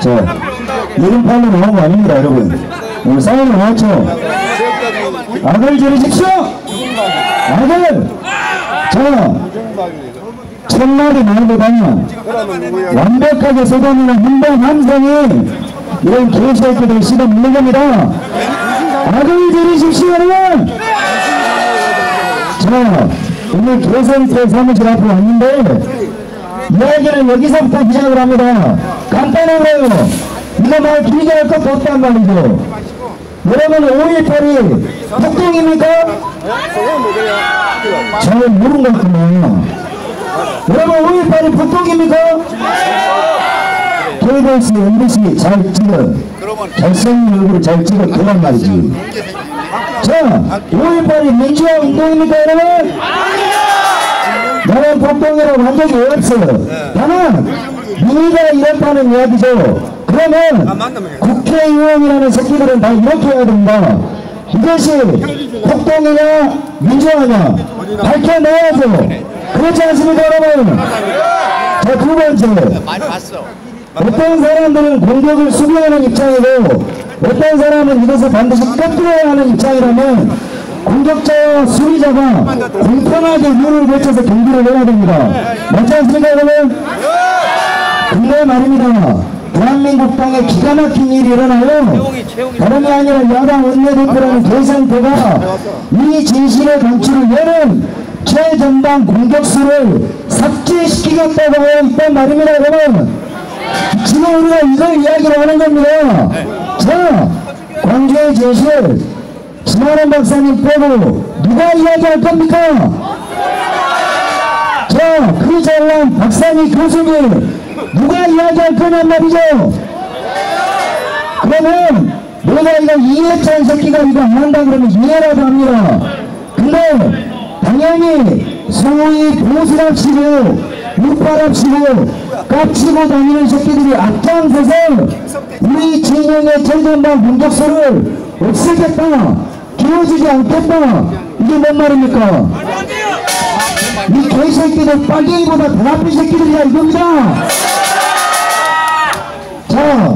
자, 이름 팔로 나온 거 아닙니다, 여러분. 오늘 사인을 나왔죠? 악을 지르십시오! 악을! 자, 첫날이 말보다 완벽하게 쏟아내는 문방 함성이 이런 개새끼들 시간 묻는 겁니다. 악을 지르십시오, 여러분! 자, 오늘 개선태 사무실 앞으로 왔는데, 이야기는 여기서부터 시작을 합니다. 간단하고요. 이거 말 길게 할 것도 없단 말이죠. 여러분 5.18이 폭동입니까? 잘 모르는 것 같구나. 여러분 5.18이 폭동입니까? KBS, MBC 잘 찍어. 잘생긴 얼굴을 잘 찍어 그란 말이지. 자, 5.18이 민주화 운동입니까 여러분? 나는 폭동이라고 한 적이 없어요. 나는 민의가 이렇다는 이야기죠. 그러면 국회의원이라는 새끼들은 다 이렇게 해야 된다. 이것이 폭동이냐 민주화냐 밝혀내야죠. 그렇지 않습니까 여러분? 자두 번째 어떤 사람들은 공격을 수비하는 입장이고 어떤 사람은 이것을 반드시 꺾어야 하는 입장이라면 공격자와 수비자가 공평하게 룰을 거쳐서 경기를 해야 됩니다. 맞지 않습니까 여러분? 근데 말입니다. 대한민국 땅에 기가 막힌 일이 일어나요. 다름이 아니라 야당 원내대표라는 개상태가 이 진실의 방출을 위한 최전방 공격수를 삭제시키겠다고 있단 말입니다 여러분. 지금 우리가 이걸 이야기를 하는 겁니다. 자, 광주의 제실 김하는 박사님 빼고 누가 이야기할 겁니까? 자, 그 잘난 박사님 교수님 누가 이야기할 거냔 말이죠? 그러면 내가 이거 이해찬 새끼가 이거 안 한다 그러면 이해라도 합니다. 근데 당연히 소위 보수랍시고 육바랍시고 깝치고 다니는 새끼들이 앞장서서 우리 진영의 절전방 공격수를 없애겠다 기워지지 않겠다. 이게 뭔 말입니까? 이 개새끼들 빨갱이보다 더 나쁜 새끼들이야 이겁니다 자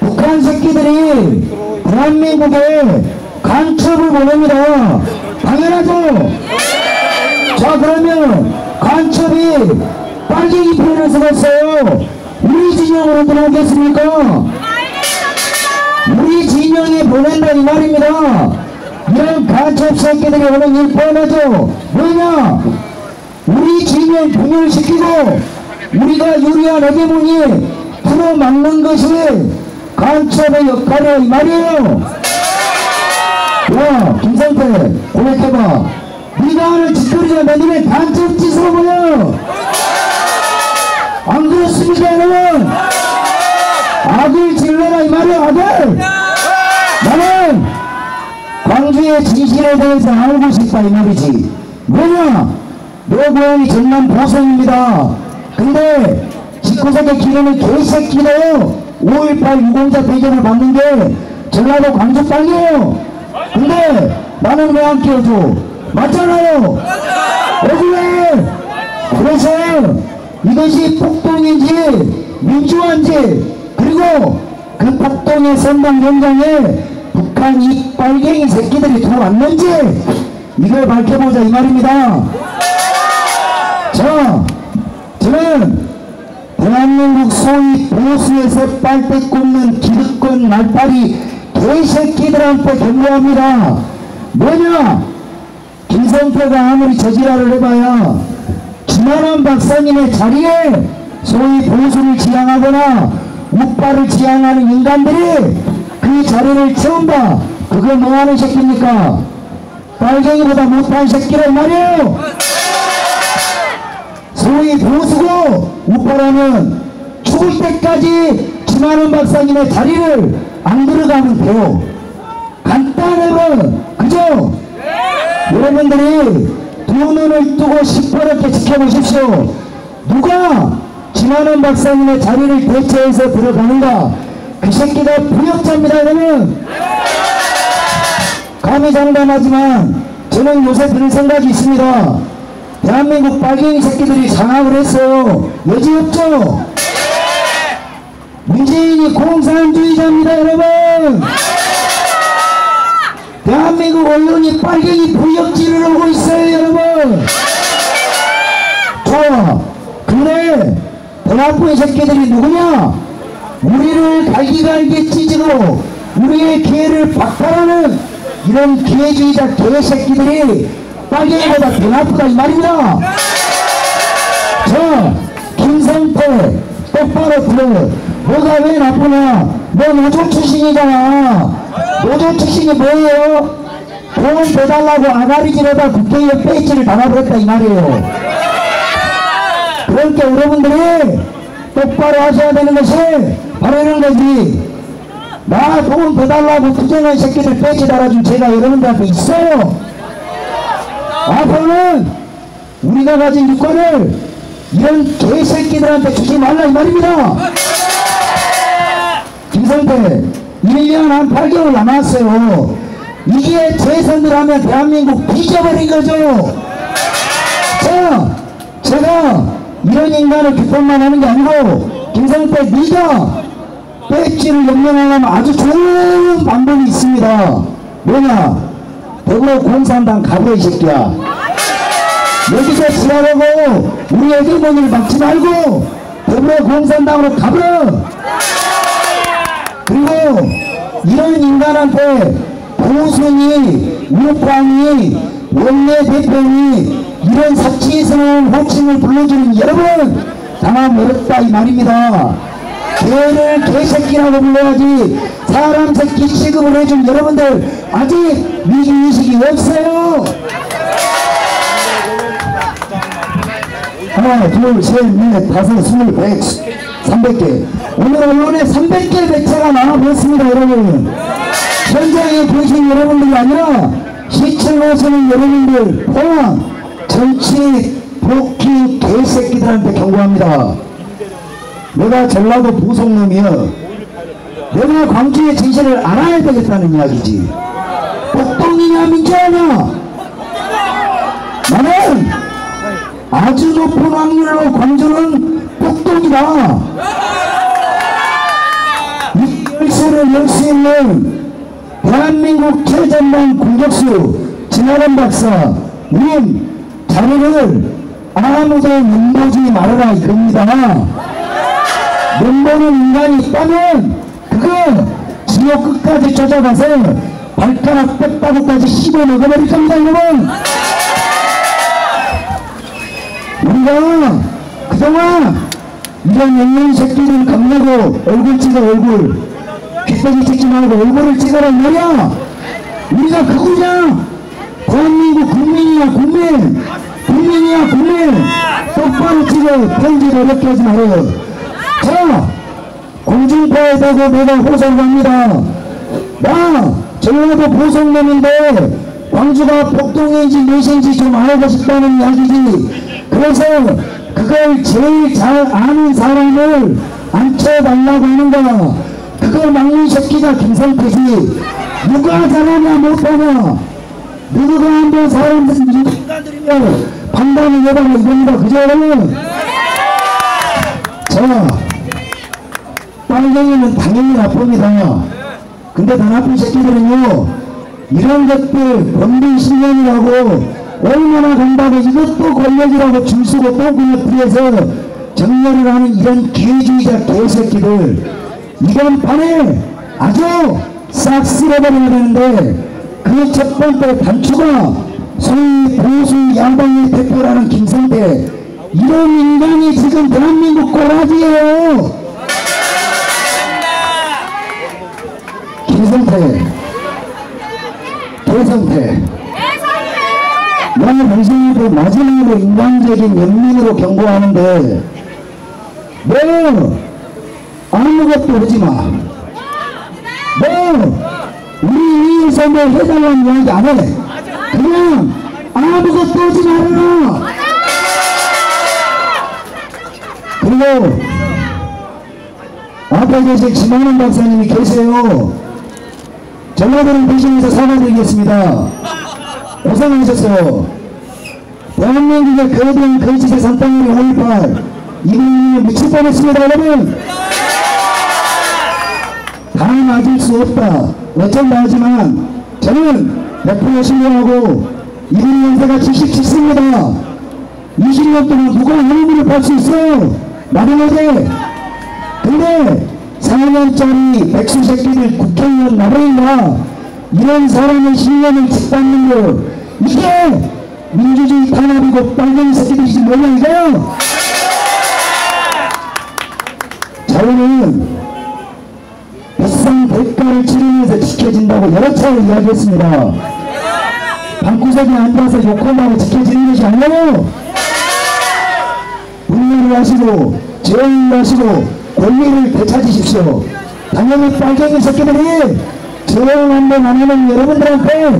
북한 새끼들이 대한민국에 간첩을 보냅니다. 당연하죠? 자 그러면 간첩이 빨갱이 편을 써갔어요. 우리 진영으로 들어오겠습니까? 우리 진영에 보낸다 이 말입니다 간첩 새끼들이 오는 일 뻔하죠 뭐냐 우리 진영 분열시키고 우리가 유리한 어게문이 풀어막는 것이 간첩의 역할이야 이 말이에요. 야 김상태 고백해봐. 네가 하는 짓거리가 너희의 간첩 짓으로 보여 안 그렇습니까 광주의 진실에 대해서 알고 싶다 이 말이지. 왜냐? 내 고향이 전남 보성입니다. 근데 집구석에 기르는 개새끼도 5.18 유공자 배경을 받는 게 전라도 광주 땅이에요. 근데 나는 왜 안 끼워줘? 맞잖아요. 억울해 그래서 이것이 폭동인지 민주화인지 그리고 그 폭동의 선방 현장에 북한 이 빨갱이 새끼들이 들어왔는지 이걸 밝혀보자 이 말입니다. 자 저는 대한민국 소위 보수에서 빨대 꽂는 기득권 날파리 개새끼들한테 경고합니다. 뭐냐? 김성태가 아무리 저지랄을 해봐야 김한원 박사님의 자리에 소위 보수를 지향하거나 우파를 지향하는 인간들이 그 자리를 채운다 그거 뭐하는 새끼입니까 빨갱이보다 못한 새끼란 말이에요 소위 보수고 우파라면 죽을 때까지 김한원 박사님의 자리를 안 들어가면 돼요 간단해요 그죠? 여러분들이 두 눈을 뜨고 시퍼렇게 지켜보십시오. 누가 김한원 박사님의 자리를 대체해서 들어가는가? 그 새끼가 부역자입니다, 여러분. 감히 장담하지만 저는 요새 드는 생각이 있습니다. 대한민국 빨갱이 새끼들이 장악을 했어요. 여지없죠? 문재인이 공산주의자입니다 여러분 대한민국 언론이 빨갱이 부역질을 하고 있어요 여러분 좋아 근데 더 나쁜 새끼들이 누구냐 우리를 갈기갈기 찢고 우리의 기회를 박탈하는 이런 기회주의자 개새끼들이 빨갱이보다 더 나쁘다 이 말입니다. 자 김성태 똑바로 들어. 뭐가 왜 나쁘냐? 너 노조 출신이잖아. 노조 출신이 뭐예요? 돈 빼달라고 아가리질에다 국회의원 배지를 달아버렸다 이 말이에요. 그러니까 여러분들이 똑바로 하셔야 되는 것이 이런 거지. 나돈 빼달라고 투쟁한 새끼들 배지 달아준 제가 여러분들한테 있어요. 앞으로는 우리가 가진 유권을 이런 개새끼들한테 주지 말라 이 말입니다. 김성태 1년 한 8개월 남았어요. 이게 재선을 하면 대한민국 뒤져버린 거죠. 자 제가 이런 인간을 비판만 하는 게 아니고 김성태 네가 배지를 연명하려면 아주 좋은 방법이 있습니다. 뭐냐? 더불어 공산당 가버려 이 새끼야. 여기서 지나가고 우리 애들 문을 막지 말고 더불어 공산당으로 가버려. 그리고 이런 인간한테 보순이 우팡이 원내대표니 이런 사치스러운 호칭을 불러주는 여러분 당한 어렵다 이 말입니다 개를 개새끼라고 불러야지 사람 새끼 취급을 해준 여러분들 아직 위기의식이 없어요 하나, 둘, 셋, 넷, 다섯, 스물, 백, 삼백 개. 오늘 언론에 300개 배차가 나와보였습니다, 여러분. 현장에 계신 여러분들이 아니라 시청에 오시는 여러분들 포함 정치 복귀 개새끼들한테 경고합니다. 내가 전라도 부속놈이여. 내가 광주의 진실을 알아야 되겠다는 이야기지. 복동이냐 민주하냐? 나는 아주 높은 확률로 광주는 폭동이다. 이 열쇠를 열 수 있는 대한민국 최전방 공격수 진하람 박사 우린 자리를 아무도 넘보지 말아라 이겁니다. 넘보는 인간이 있다면 그거 지옥 끝까지 쫓아가서 발가락 뺐다고까지 씹어 먹어버릴 겁니다 여러분. 우리가 그동안 이런 영년 새끼들 겁내고 얼굴 찍어 얼굴 귓배기 찍지 말고 얼굴을 찍어란 말이야. 우리가 그거냐? 대한민국 국민이야 국민. 국민이야 국민. 똑바로 찍어 편지를 어렵게 하지 말아요 자 공중파에 대고 내가 호소를 합니다. 나 전라도 보성놈인데 광주가 폭동인지 무엇인지 좀 알고 싶다는 이야기지. 그래서 그걸 제일 잘 아는 사람을 앉혀달라고 하는 거야. 그걸 막는 새끼가 김성태지. 누가 잘하냐 못하냐 누구가 한번 사람들 인간들이면 판단을 해봐라 이겁니다. 그죠? 자 빨갱이는 당연히 나쁩니다 근데 더 나쁜 새끼들은요 이런 것들 범죄 신년이라고 얼마나 간다고 이것도 권력이라고 줄수고 또 그것들에서 정렬을 하는 이런 개주의자 개새끼들. 이번 판에 아주 싹 쓸어버려야 되는데 그 첫 번째 단추가 소위 보수 양방의 대표라는 김성태. 이런 인간이 지금 대한민국 꼬라지예요 김성태 개성태 나는 당신에게 마지막으로 인간적인 연민으로 경고하는데 너 아무것도 하지 마. 너 우리 위에서 뭐 해달라는 이야기 안 해. 그냥 아무것도 하지 말아라. 그리고 앞에 계신 김한원 박사님이 계세요. 전라도를 대신해서 사과드리겠습니다. 고생하셨어요. 대한민국의 거대한 거짓의 산땅으로 5.18 이분이 미칠 뻔했습니다 여러분 다 맞을 수 없다. 어쩐다 하지만 저는 100% 신뢰하고 이분 연세가 77세입니다. 20년 동안 누가 얼굴을 팔수 있어요? 마땅하게. 근데 4년짜리 백수 새끼들 국회의원 나라인가 이런 사람의 신념을 짓밟는 거 이게 민주주의 탄압이고 빨갱이 새끼들이지 뭐냐 이거요? 자유는 비싼 대가를 치르면서 지켜진다고 여러 차례 이야기했습니다. 방구석에 앉아서 욕하고 지켜지는 것이 아니에요. 분노를 하시고 조용히 하시고 권리를 되찾으십시오. 당연히 빨갱이 새끼들이 조용 한 번 안 하면 여러분들한테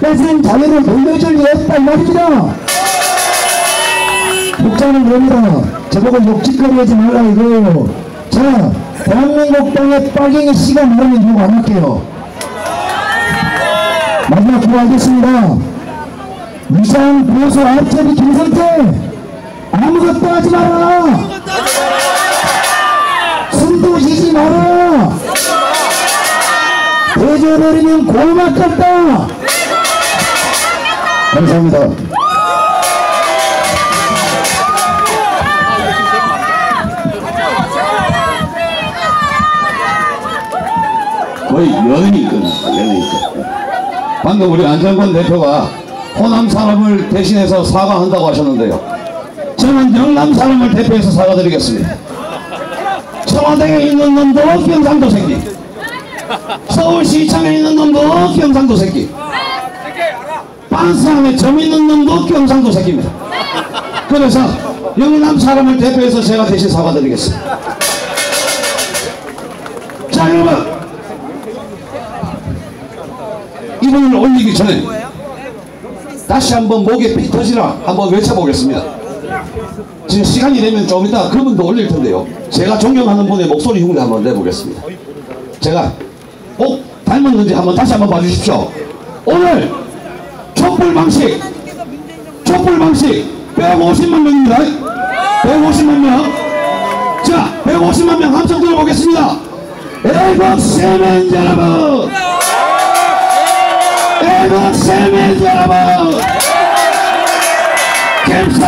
뺏은 자유를 돌려줄 리 없다 이 말입니다. 목자는 뭡니다. 저보고 욕짓거리 하지 말라 이거예요. 자, 대한민국 땅에 빨갱이 씨가 나오면 욕 안 할게요. 마지막 기도하겠습니다. 위장 보수 앞제비 김성태 아무것도 하지 마라. 숨도 쉬지 마라. 대줘버리면 고맙겠다. 감사합니다. 거의 연이 끝났다, 연이 끝. 방금 우리 안정권 대표가 호남 사람을 대신해서 사과한다고 하셨는데요. 저는 영남 사람을 대표해서 사과드리겠습니다. 청와대에 있는 놈도 경상도 새끼. 서울시청에 있는 놈도 경상도 새끼. 반상에 점 있는 놈도 경상도 새끼입니다. 그래서 영남 사람을 대표해서 제가 대신 사과드리겠습니다. 자, 여러분. 이분을 올리기 전에 다시 한번 목에 피 터지라 한번 외쳐보겠습니다. 지금 시간이 되면 좀 이따 그 분도 올릴 텐데요. 제가 존경하는 분의 목소리 흉내 한번 내보겠습니다. 제가 꼭 닮았는지 한번 다시 한번 봐주십시오. 오늘 촛불 방식, 촛불 방식 150만 명입니다. 150만 명. 자, 150만 명 함성 들어보겠습니다. 애국 시민 여러분! 애국 시민 여러분! 김성